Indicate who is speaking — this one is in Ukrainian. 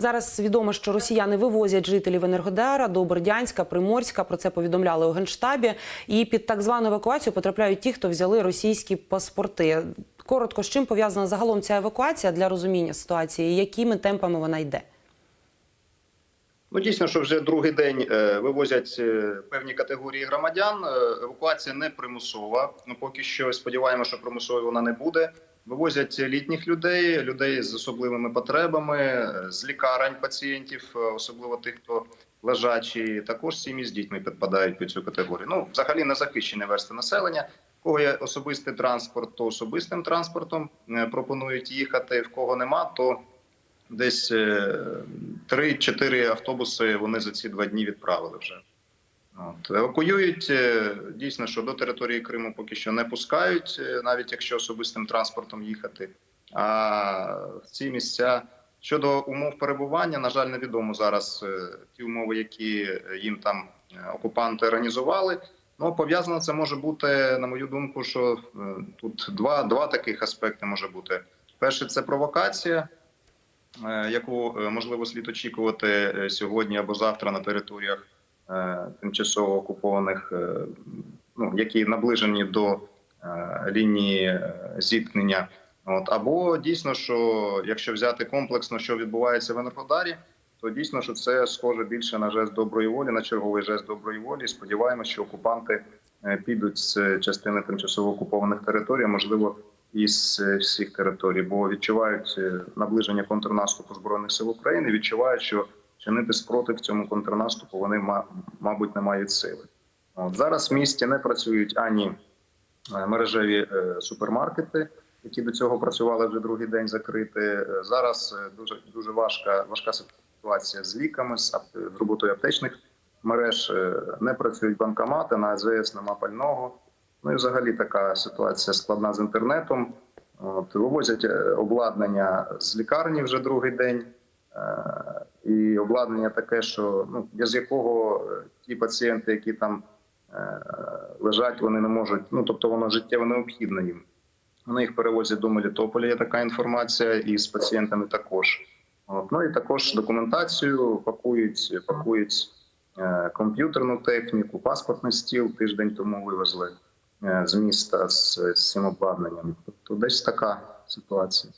Speaker 1: Зараз відомо, що росіяни вивозять жителів Енергодара до Бердянська, Приморська. Про це повідомляли у генштабі. І під так звану евакуацію потрапляють ті, хто взяли російські паспорти. Коротко, з чим пов'язана загалом ця евакуація для розуміння ситуації, якими темпами вона йде?
Speaker 2: Ну, дійсно, що вже другий день е, вивозять е, певні категорії громадян. Е, Евакуація не примусова. Ну поки що сподіваємося, що примусовою вона не буде. Вивозять літніх людей, людей з особливими потребами, з лікарень пацієнтів, особливо тих, хто лежачі. Також сім'ї з дітьми підпадають під цю категорію. Ну, взагалі не захищені версти населення. В кого є особистий транспорт, то особистим транспортом пропонують їхати. В кого нема, то десь е, 3-4 автобуси вони за ці два дні відправили вже. От. Евакуюють е, дійсно, що до території Криму поки що не пускають, е, навіть якщо особистим транспортом їхати. А в ці місця щодо умов перебування, на жаль, невідомо зараз е, ті умови, які їм там е, окупанти організували. Ну пов'язано це може бути, на мою думку, що е, тут два, два таких аспекти може бути. Перше, це провокація е, яку е, можливо слід очікувати е, сьогодні або завтра на територіях е, тимчасово окупованих, е, ну які наближені до е, лінії е, зіткнення. От або дійсно, що якщо взяти комплексно, що відбувається в Енергодарі, то дійсно, що це схоже більше на жест доброї волі, на черговий жест доброї волі. Сподіваємося, що окупанти е, підуть з частини тимчасово окупованих територій, можливо, із е, всіх територій, бо відчувають е, наближення контрнаступу збройних сил України. Відчувають, що чинити спротив цьому контрнаступу вони ма- мабуть не мають сили. От зараз в місті не працюють ані е, мережеві супермаркети, які до цього працювали вже другий день закриті. Е, Зараз дуже дуже важка важка ситуація з ліками, з з роботою аптечних мереж. Не працюють банкомати, на АЗС нема пального. Ну і взагалі така ситуація складна з інтернетом. От, вивозять е, обладнання з лікарні вже другий день. Е, І обладнання таке, що ну без якого е, ті пацієнти, які там лежать, вони не можуть. Ну тобто воно життєво необхідне їм. Вони їх перевозять до Мелітополя. Є така інформація, і з пацієнтами також. От. Ну і також документацію пакують, пакують комп'ютерну техніку, паспортний стіл тиждень тому вивезли з міста з, з цим обладнанням. Тобто десь така ситуація.